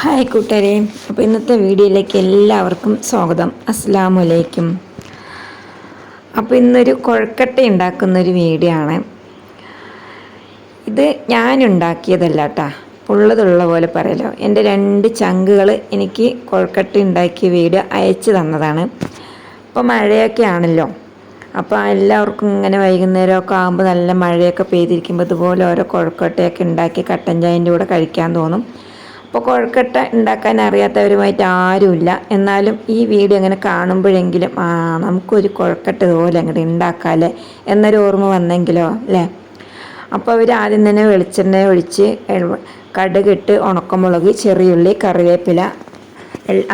Hi കൂട്ടരെ അപ്പോൾ ഇന്നത്തെ വീഡിയോയിലേക്ക് എല്ലാവർക്കും സ്വാഗതം. അസ്സാം വലൈക്കും അപ്പോൾ ഇന്നൊരു കൊഴക്കട്ട ഉണ്ടാക്കുന്ന ഒരു വീഡിയോ ആണ്. ഇത് ഞാൻ ഉണ്ടാക്കിയതല്ല കേട്ടോ ഉള്ളതുള്ള പോലെ പറയലോ. എന്റെ രണ്ട് ചങ്കുകൾ എനിക്ക് കൊഴക്കട്ട ഉണ്ടാക്കിയ വീഡിയോ അയച്ചു തന്നതാണ്. അപ്പോൾ മഴയൊക്കെ ആണല്ലോ. അപ്പോൾ എല്ലാവർക്കും ഇങ്ങനെ വൈകുന്നേരമൊക്കെ ആകുമ്പോൾ നല്ല മഴയൊക്കെ പെയ്തിരിക്കുമ്പോൾ ഇതുപോലെ ഓരോ കൊഴക്കട്ടയൊക്കെ ഉണ്ടാക്കി കട്ടൻ ചായന്റെ കൂടെ കഴിക്കാൻ തോന്നും. അപ്പോൾ കുഴക്കട്ട ഉണ്ടാക്കാൻ അറിയാത്തവരുമായിട്ട് ആരുമില്ല. എന്നാലും ഈ വീഡിയോ അങ്ങനെ കാണുമ്പോഴെങ്കിലും ആ നമുക്കൊരു കുഴക്കട്ട ഇതുപോലെ അങ്ങോട്ട് ഉണ്ടാക്കാമല്ലേ എന്നൊരു ഓർമ്മ വന്നെങ്കിലോ അല്ലേ? അപ്പോൾ അവർ ആദ്യം തന്നെ വെളിച്ചെണ്ണ ഒഴിച്ച് കടുകിട്ട് ഉണക്കമുളക് ചെറിയുള്ളി കറിവേപ്പില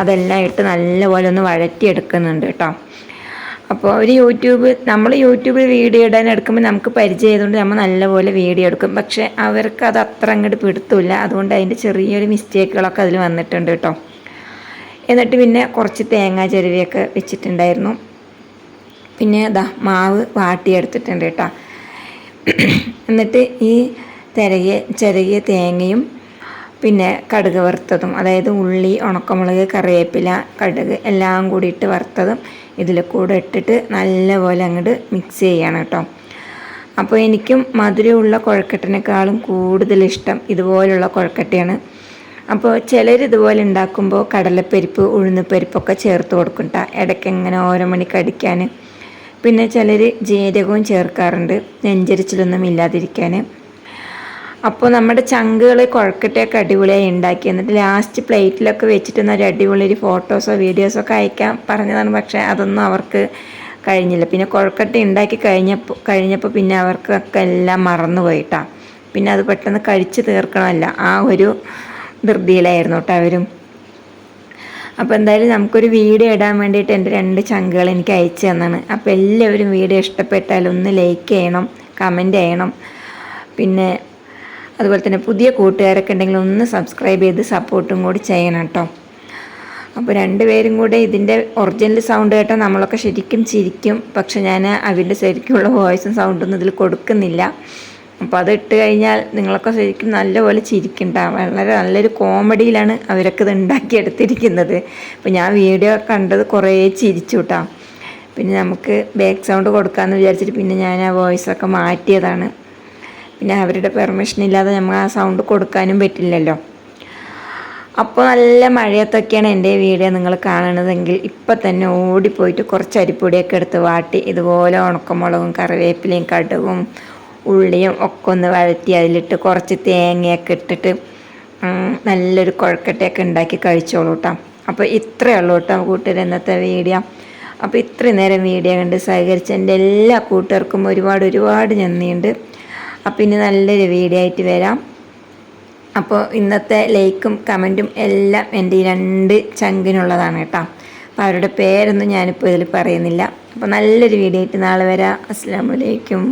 അതെല്ലാം ഇട്ട് നല്ലപോലെ ഒന്ന് വഴറ്റിയെടുക്കുന്നുണ്ട് കേട്ടോ. അപ്പോൾ അവർ യൂട്യൂബ് നമ്മൾ യൂട്യൂബിൽ വീഡിയോ ഇടാൻ എടുക്കുമ്പോൾ നമുക്ക് പരിചയം ചെയ്തുകൊണ്ട് നമ്മൾ നല്ലപോലെ വീഡിയോ എടുക്കും. പക്ഷേ അവർക്ക് അത് അത്ര അങ്ങോട്ട് പിടുത്തില്ല അതുകൊണ്ട് അതിന്റെ ചെറിയൊരു മിസ്റ്റേക്കുകളൊക്കെ അതിൽ വന്നിട്ടുണ്ട് കേട്ടോ. എന്നിട്ട് പിന്നെ കുറച്ച് തേങ്ങ ചെരുവിയൊക്കെ വെച്ചിട്ടുണ്ടായിരുന്നു. പിന്നെ ഇതാ മാവ് വാട്ടിയെടുത്തിട്ടുണ്ട് കേട്ടോ. എന്നിട്ട് ഈ തിരകിയ ചെറിയ തേങ്ങയും പിന്നെ കടുക് വറുത്തതും അതായത് ഉള്ളി ഉണക്കമുളക് കറിവേപ്പില കടുക് എല്ലാം കൂടിയിട്ട് വറുത്തതും ഇതിൽ കൂടെ ഇട്ടിട്ട് നല്ലപോലെ അങ്ങോട്ട് മിക്സ് ചെയ്യണം കേട്ടോ. അപ്പോൾ എനിക്കും മധുരമുള്ള കുഴക്കട്ടിനേക്കാളും കൂടുതൽ ഇഷ്ടം ഇതുപോലുള്ള കുഴക്കട്ടയാണ്. അപ്പോൾ ചിലർ ഇതുപോലെ ഉണ്ടാക്കുമ്പോൾ കടലപ്പരിപ്പ് ഉഴുന്നുപരിപ്പൊക്കെ ചേർത്ത് കൊടുക്കും കേട്ടോ ഇടയ്ക്ക് ഇങ്ങനെ ഓരോ മണിക്ക് അടിക്കാൻ പിന്നെ ചിലർ ജീരകവും ചേർക്കാറുണ്ട്. നെഞ്ചരിച്ചിലൊന്നും ഇല്ലാതിരിക്കാൻ അപ്പോൾ നമ്മുടെ ചങ്കുകൾ കുഴക്കട്ടയൊക്കെ അടിപൊളിയായി ഉണ്ടാക്കി. എന്നിട്ട് ലാസ്റ്റ് പ്ലേറ്റിലൊക്കെ വെച്ചിട്ട് ഒരു അടിപൊളി ഒരു ഫോട്ടോസോ വീഡിയോസോ ഒക്കെ അയക്കാൻ പറഞ്ഞതാണ്. പക്ഷേ അതൊന്നും അവർക്ക് കഴിഞ്ഞില്ല. പിന്നെ കുഴക്കട്ട ഉണ്ടാക്കി കഴിഞ്ഞപ്പോൾ കഴിഞ്ഞപ്പോൾ പിന്നെ അവർക്കൊക്കെ എല്ലാം മറന്നു പോയിട്ടാ. പിന്നെ അത് പെട്ടെന്ന് കഴിച്ച് തീർക്കണമല്ല. ആ ഒരു ധൃതിയിലായിരുന്നു കേട്ടോ അവരും. അപ്പോൾ എന്തായാലും നമുക്കൊരു വീഡിയോ ഇടാൻ വേണ്ടിയിട്ട് എന്റെ രണ്ട് ചങ്കുകൾ എനിക്ക് അയച്ചു തന്നാണ്. അപ്പോൾ എല്ലാവരും വീഡിയോ ഇഷ്ടപ്പെട്ടാൽ ഒന്ന് ലൈക്ക് ചെയ്യണം കമന്റ് ചെയ്യണം. പിന്നെ അതുപോലെ തന്നെ പുതിയ കൂട്ടുകാരൊക്കെ ഉണ്ടെങ്കിൽ ഒന്ന് സബ്സ്ക്രൈബ് ചെയ്ത് സപ്പോർട്ടും കൂടി ചെയ്യണം കേട്ടോ അപ്പോൾ രണ്ടുപേരും കൂടെ ഇതിന്റെ ഒറിജിനൽ സൗണ്ട് കേട്ടാൽ നമ്മളൊക്കെ ശരിക്കും ചിരിക്കും. പക്ഷെ ഞാൻ അവന്റെ ശരിക്കുള്ള വോയിസും സൗണ്ടൊന്നും ഇതിൽ കൊടുക്കുന്നില്ല. അപ്പോൾ അത് ഇട്ട് കഴിഞ്ഞാൽ നിങ്ങളൊക്കെ ശരിക്കും നല്ലപോലെ ചിരിക്കണ്ട വളരെ നല്ലൊരു കോമഡിയിലാണ് അവരൊക്കെ ഇത് ഉണ്ടാക്കിയെടുത്തിരിക്കുന്നത്. അപ്പോൾ ഞാൻ വീഡിയോ കണ്ടത് കുറേ ചിരിച്ചു കേട്ടോ പിന്നെ നമുക്ക് ബാക്ക് സൗണ്ട് കൊടുക്കാമെന്ന് വിചാരിച്ചിട്ട് പിന്നെ ഞാൻ ആ വോയിസൊക്കെ മാറ്റിയതാണ്. പിന്നെ അവരുടെ പെർമിഷൻ ഇല്ലാതെ നമ്മൾ ആ സൗണ്ട് കൊടുക്കാനും പറ്റില്ലല്ലോ. അപ്പോൾ നല്ല മഴയത്തൊക്കെയാണ് എന്റെ വീഡിയോ നിങ്ങൾ കാണണതെങ്കിൽ ഇപ്പം തന്നെ ഓടിപ്പോയിട്ട് കുറച്ച് അരിപ്പൊടിയൊക്കെ എടുത്ത് വാട്ടി ഇതുപോലെ ഉണക്കമുളകും കറിവേപ്പിലയും കടുകും ഉള്ളിയും ഒക്കെ ഒന്ന് വഴറ്റി അതിലിട്ട് കുറച്ച് തേങ്ങയൊക്കെ ഇട്ടിട്ട് നല്ലൊരു കുഴക്കട്ടയൊക്കെ ഉണ്ടാക്കി കഴിച്ചോളൂ കേട്ടോ അപ്പോൾ ഇത്രയേ ഉള്ളൂ കേട്ടോ കൂട്ടുകാർ ഇന്നത്തെ വീഡിയോ. അപ്പോൾ ഇത്രയും നേരം വീഡിയോ കണ്ട് സഹകരിച്ച എന്റെ എല്ലാ കൂട്ടുകാർക്കും ഒരുപാട് ഒരുപാട് നന്ദിയുണ്ട്. അപ്പോൾ ഇനി നല്ലൊരു വീഡിയോ ആയിട്ട് വരാം. അപ്പോൾ ഇന്നത്തെ ലൈക്കും കമന്റും എല്ലാം എന്റെ ഈ രണ്ട് ചങ്കിനുള്ളതാണ് കേട്ടോ. അപ്പോൾ അവരുടെ പേരൊന്നും ഞാനിപ്പോൾ ഇതിൽ പറയുന്നില്ല. അപ്പോൾ നല്ലൊരു വീഡിയോ ആയിട്ട് നാളെ വരാം. അസ്സാം വലൈക്കും